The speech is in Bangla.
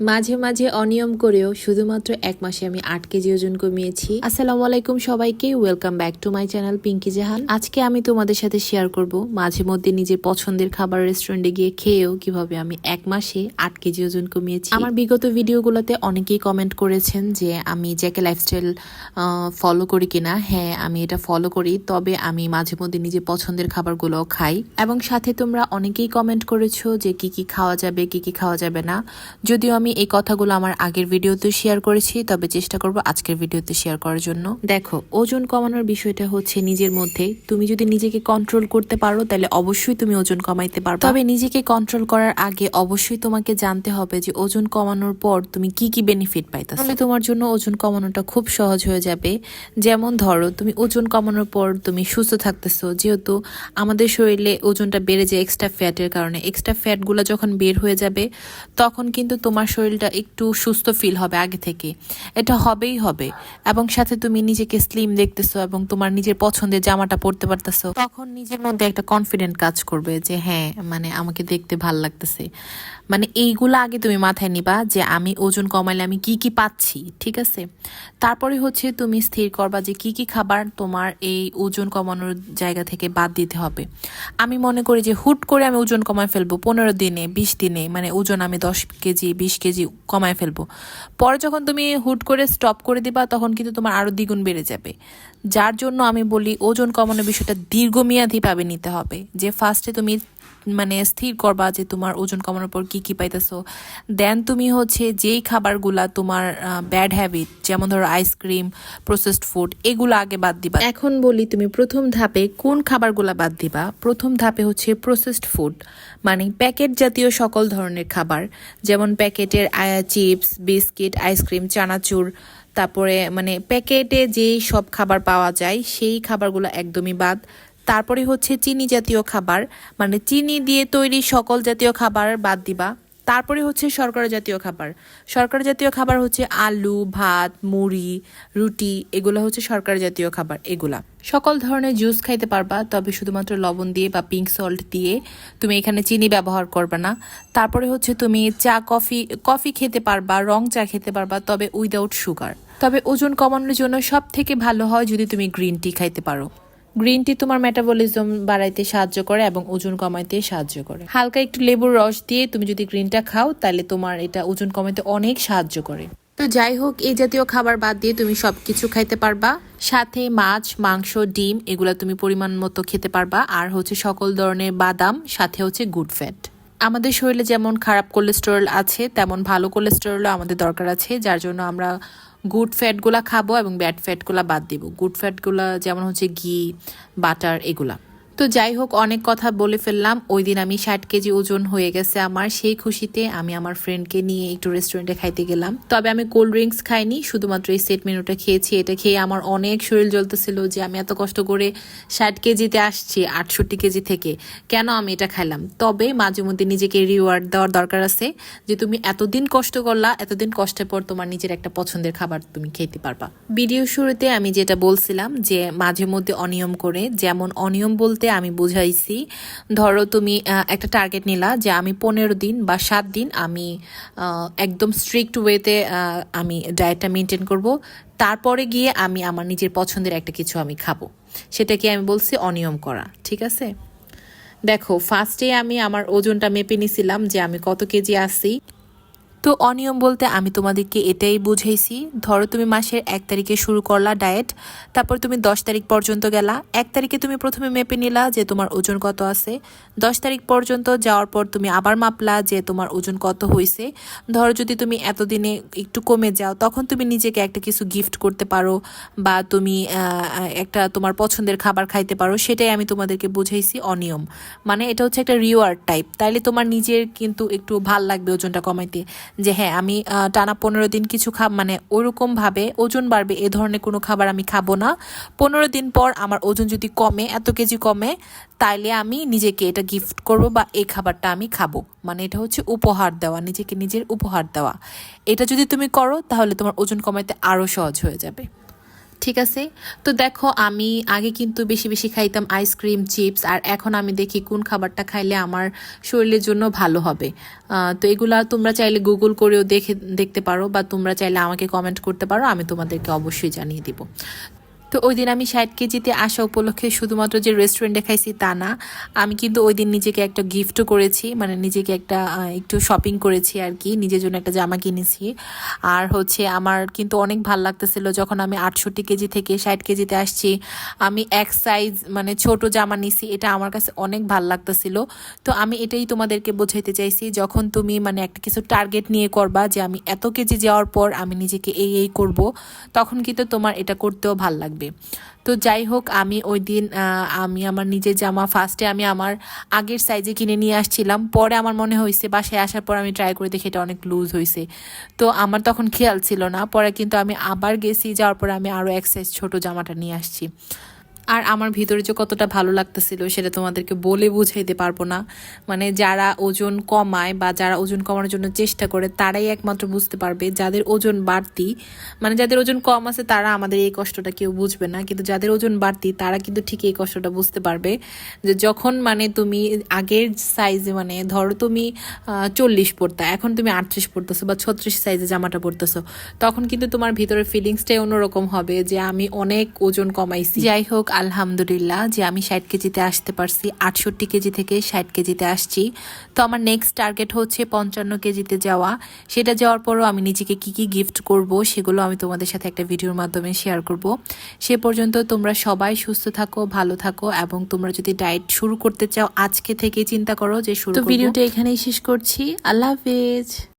মাঝে মাঝে অনিয়ম করেও শুধুমাত্র এক মাসে আমি আট কেজি ওজন কমিয়েছি। আসসালামু আলাইকুম সবাইকে welcome back to my channel Pinky Jahan আজকে আমি তোমাদের সাথে শেয়ার করব মাঝে মধ্যে নিজের পছন্দের খাবার রেস্টুরেন্টে গিয়ে খেয়েও কীভাবে আমি এক মাসে আট কেজি ওজন কমিয়েছি। আমার বিগত ভিডিওগুলোতে অনেকেই কমেন্ট করেছেন যে আমি জ্যাকে লাইফস্টাইল ফলো করি কিনা। হ্যাঁ আমি এটা ফলো করি, তবে আমি মাঝে মধ্যে নিজের পছন্দের খাবারগুলো খাই। এবং সাথে তোমরা অনেকেই কমেন্ট করেছ যে কি কি খাওয়া যাবে, কি কি খাওয়া যাবে না। যদিও আমি এই কথাগুলো আমার আগের ভিডিওতে শেয়ার করেছি, তবে চেষ্টা করব আজকের ভিডিওতে শেয়ার করার জন্য। দেখো, ওজন কমানোর বিষয়টা হচ্ছে নিজের মধ্যে। তুমি যদি নিজেকে কন্ট্রোল করতে পারো, তাহলে অবশ্যই তুমি ওজন কমাইতে পারবে। তবে নিজেকে কন্ট্রোল করার আগে অবশ্যই তোমাকে জানতে হবে যে ওজন কমানোর পর তুমি কি কি বেনিফিট পাইতেছো। তাহলে তোমার জন্য ওজন কমানোটা খুব সহজ হয়ে যাবে। যেমন ধরো, তুমি ওজন কমানোর পর তুমি সুস্থ থাকতেছো, যেহেতু আমাদের শরীরে ওজনটা বেড়ে যায় এক্সট্রা ফ্যাটের কারণে। এক্সট্রা ফ্যাটগুলো যখন বের হয়ে যাবে, তখন কিন্তু তোমার শরীরটা একটু সুস্থ ফিল হবে আগে থেকে। এটা হবেই হবে। এবং সাথে তুমি নিজেকে স্লিম দেখতেছো এবং তোমার নিজের পছন্দের জামাটা পরতে পারতেছো, তখন নিজের মধ্যে একটা কনফিডেন্ট কাজ করবে যে হ্যাঁ মানে আমাকে দেখতে ভালো লাগতেছে। মানে এইগুলো আগে তুমি মাথায় নিবা যে, আমি ওজন কমাইলে আমি কি কি পাচ্ছি? ঠিক আছে? তারপরে হচ্ছে তুমি স্থির করবা যে, কি কি খাবার তোমার এই ওজন কমানোর জায়গা থেকে বাদ দিতে হবে? আমি মনে করি যে, হুট করে আমি ওজন কমায় ফেলব পনেরো দিনে, বিশ দিনে মানে ওজন আমি দশ কেজি, বিশ কেজি কমায় ফেলব। পরে যখন তুমি হুট করে স্টপ করে দিবা, তখন কিন্তু তোমার আরও দ্বিগুণ বেড়ে যাবে। যার জন্য আমি বলি, ওজন কমানোর বিষয়টা দীর্ঘমেয়াদী ভাবে নিতে হবে। যে ফার্স্টে তুমি মানে স্থির করবা যে তোমার ওজন কমানোর পর কি কি পাইতেছো। দেন তুমি হচ্ছে যেই খাবারগুলা তোমার ব্যাড হ্যাবিট যেমন ধরো আইসক্রিম প্রসেসড ফুড এগুলো আগে বাদ দিবা। এখন বলি তুমি প্রথম ধাপে কোন খাবারগুলা বাদ দিবা? প্রথম ধাপে হচ্ছে প্রসেসড ফুড মানে প্যাকেট জাতীয় সকল ধরনের খাবার, যেমন প্যাকেটের চিপস, বিস্কিট আইসক্রিম চানাচুর, তারপরে মানে প্যাকেটে যেই সব খাবার পাওয়া যায়, সেই খাবারগুলো একদমই বাদ। তারপরে হচ্ছে চিনি জাতীয় খাবার মানে চিনি দিয়ে তৈরি সকল জাতীয় খাবার বাদ দিবা। তারপরে হচ্ছে শর্করা জাতীয় খাবার। শর্করা জাতীয় খাবার হচ্ছে আলু, ভাত, মুড়ি, রুটি, এগুলো হচ্ছে শর্করা জাতীয় খাবার, এগুলা। সকল ধরনের জুস খাইতে পারবা, তবে শুধুমাত্র লবণ দিয়ে বা পিঙ্ক সল্ট দিয়ে তুমি এখানে চিনি ব্যবহার করবে না। তারপরে হচ্ছে তুমি চা, কফি কফি খেতে পারবা, রং চা খেতে পারবা, তবে উইদাউট সুগার তবে ওজন কমানোর জন্য সব থেকে ভালো হয় যদি তুমি গ্রিন টি খাইতে পারো। গ্রিন টি তোমার মেটাবলিজম বাড়াইতে সাহায্য করে এবং ওজন কমাইতে সাহায্য করে। হালকা একটু লেবুর রস দিয়ে তুমি যদি গ্রিনটা খাও, তাহলে তোমার এটা ওজন কমাইতে অনেক সাহায্য করে। তো যাই হোক, এই জাতীয় খাবার বাদ দিয়ে তুমি সবকিছু খাইতে পারবা। সাথে মাছ, মাংস, ডিম, এগুলো তুমি পরিমাণ মতো খেতে পারবা। আর হচ্ছে সকল ধরনের বাদাম, সাথে হচ্ছে গুড ফ্যাট আমাদের শরীরে যেমন খারাপ কোলেস্টেরল আছে, তেমন ভালো কোলেস্টেরলও আমাদের দরকার আছে, যার জন্য আমরা গুড ফ্যাটগুলা খাব এবং ব্যাড ফ্যাটগুলা বাদ দিব। গুড ফ্যাটগুলা যেমন হচ্ছে ঘি বাটার এগুলা। তো যাই হোক, অনেক কথা বলে ফেললাম। ওই দিন আমি ষাট কেজি ওজন হয়ে গেছে আমার। সেই খুশিতে আমি আমার ফ্রেন্ডকে নিয়ে একটু রেস্টুরেন্টে খাইতে গেলাম। তবে আমি কোল্ড ড্রিঙ্কস খাইনি, শুধুমাত্র এই সেট মেনুটা খেয়েছি। এটা খেয়ে আমার অনেক শরীর জ্বলতেছিল যে আমি এত কষ্ট করে ষাট কেজিতে আসছি, আটষট্টি কেজি থেকে। কেন আমি এটা খাইলাম? তবে মাঝে মধ্যে নিজেকে রিওয়ার্ড দেওয়ার দরকার আছে যে তুমি এতদিন কষ্ট করলা, এতদিন কষ্টের পর তোমার নিজের একটা পছন্দের খাবার তুমি খেতে পারবা। ভিডিও শুরুতে আমি যেটা বলছিলাম যে মাঝে মধ্যে অনিয়ম করে, যেমন অনিয়ম বলতে আমি বুঝাইছি, ধরো তুমি একটা টার্গেট নিলা যে আমি পনেরো দিন বা সাত দিন আমি একদম স্ট্রিক্ট ওয়েতে আমি ডায়েটটা মেনটেন করব। তারপরে গিয়ে আমি আমার নিজের পছন্দের একটা কিছু আমি খাব। সেটাকে আমি বলছি অনিয়ম করা, ঠিক আছে? দেখো ফার্স্টে আমি আমার ওজনটা মেপে নিছিলাম যে আমি কত কেজি আসি। তো অনিয়ম বলতে আমি তোমাদেরকে এটাই বুঝাইছি। ধরো তুমি মাসের এক তারিখে শুরু করলা ডায়েট তারপর তুমি দশ তারিখ পর্যন্ত গেলা। এক তারিখে তুমি প্রথমে মেপে নিলা যে তোমার ওজন কত আছে। দশ তারিখ পর্যন্ত যাওয়ার পর তুমি আবার মাপলা যে তোমার ওজন কত হয়েছে ধরো যদি তুমি এতদিনে একটু কমে যাও, তখন তুমি নিজেকে একটা কিছু গিফট করতে পারো বা তুমি একটা তোমার পছন্দের খাবার খাইতে পারো, সেটাই আমি তোমাদেরকে বুঝাইছি অনিয়ম। মানে এটা হচ্ছে একটা রিওয়ার্ড টাইপ তাইলে তোমার নিজের কিন্তু একটু ভালো লাগবে ওজনটা কমাইতে। যে হ্যাঁ আমি টানা পনেরো দিন কিছু খাব মানে ওরকমভাবে ওজন বাড়বে, এ ধরনের কোনো খাবার আমি খাব না। পনেরো দিন পর আমার ওজন যদি কমে, এত কেজি কমে, তাইলে আমি নিজেকে এটা গিফট করব বা এই খাবারটা আমি খাব। মানে এটা হচ্ছে উপহার দেওয়া, নিজেকে নিজের উপহার দেওয়া। এটা যদি তুমি করো, তাহলে তোমার ওজন কমাইতে আরও সহজ হয়ে যাবে। ঠিক আছে? তো দেখো, আমি আগে কিন্তু বেশি বেশি খাইতাম আইসক্রিম চিপস আর এখন আমি দেখি কোন খাবারটা খাইলে আমার শরীরের জন্য ভালো হবে। তো এগুলা তোমরা চাইলে গুগল করেও দেখে, দেখতে পারো, বা তোমরা চাইলে আমাকে কমেন্ট করতে পারো, আমি তোমাদেরকে অবশ্যই জানিয়ে দিব। তো ওই দিন আমি ষাট কেজিতে আসা উপলক্ষে শুধুমাত্র যে রেস্টুরেন্টে খাইছি তা না, আমি কিন্তু ওই দিন নিজেকে একটা গিফটও করেছি মানে নিজেকে একটা একটু শপিং করেছি আর কি, নিজের জন্য একটা জামা কিনেছি। আর হচ্ছে আমার কিন্তু অনেক ভালো লাগতেছিল যখন আমি আটষট্টি কেজি থেকে ষাট কেজিতে আসছি, আমি এক সাইজ মানে ছোট জামা নিছি, এটা আমার কাছে অনেক ভালো লাগতেছিল। তো আমি এটাই তোমাদেরকে বোঝাইতে চাইছি, যখন তুমি মানে একটা কিছু টার্গেট নিয়ে করবা যে আমি এত কেজি যাওয়ার পর আমি নিজেকে এই এই করব, তখন কিন্তু তোমার এটা করতেও ভালো লাগবে। তো যাই হোক, আমি ওই দিন আমি আমার নিজের জামা ফার্স্টে আমি আমার আগের সাইজে কিনে নিয়ে আসছিলাম। পরে আমার মনে হয়েছে, বাসায় আসার পর আমি ট্রাই করে দেখি এটা অনেক লুজ হয়েছে। তো আমার তখন খেয়াল ছিল না, পরে কিন্তু আমি আবার গেছি, যাওয়ার পরে আমি আরও এক সাইজ ছোটো জামাটা নিয়ে আসছি। আর আমার ভিতরে যে কতটা ভালো লাগতেছিল সেটা তোমাদেরকে বলে বুঝাইতে পারব না। মানে যারা ওজন কমায় বা যারা ওজন কমানোর জন্য চেষ্টা করে, তারাই একমাত্র বুঝতে পারবে যাদের ওজন বাড়তি মানে যাদের ওজন কম আছে তারা আমাদের এই কষ্টটা কেউ বুঝবে না। কিন্তু যাদের ওজন বাড়তি, তারা কিন্তু ঠিক এই কষ্টটা বুঝতে পারবে যে যখন মানে তুমি আগের সাইজে মানে ধরো তুমি চল্লিশ পড়তা, এখন তুমি আটত্রিশ পড়তেছো বা ছত্রিশ সাইজে জামাটা পড়তেছো, তখন কিন্তু তোমার ভিতরের ফিলিংসটাই অন্যরকম হবে যে আমি অনেক ওজন কমাইছি। যাই হোক আলহামদুলিল্লাহ যে আমি ষাট কেজিতে আসতে পারছি আটষট্টি কেজি থেকে ষাট কেজিতে আসছি। তো আমার নেক্সট টার্গেট হচ্ছে পঞ্চান্ন কেজিতে যাওয়া। সেটা যাওয়ার পরও আমি নিজেকে কি কি গিফট করব সেগুলো আমি তোমাদের সাথে একটা ভিডিওর মাধ্যমে শেয়ার করব। সে পর্যন্ত তোমরা সবাই সুস্থ থাকো ভালো থাকো এবং তোমরা যদি ডায়েট শুরু করতে চাও আজকে থেকে চিন্তা করো যে শুরু তো ভিডিওটা এখানেই শেষ করছি। আল্লাহ হাফেজ।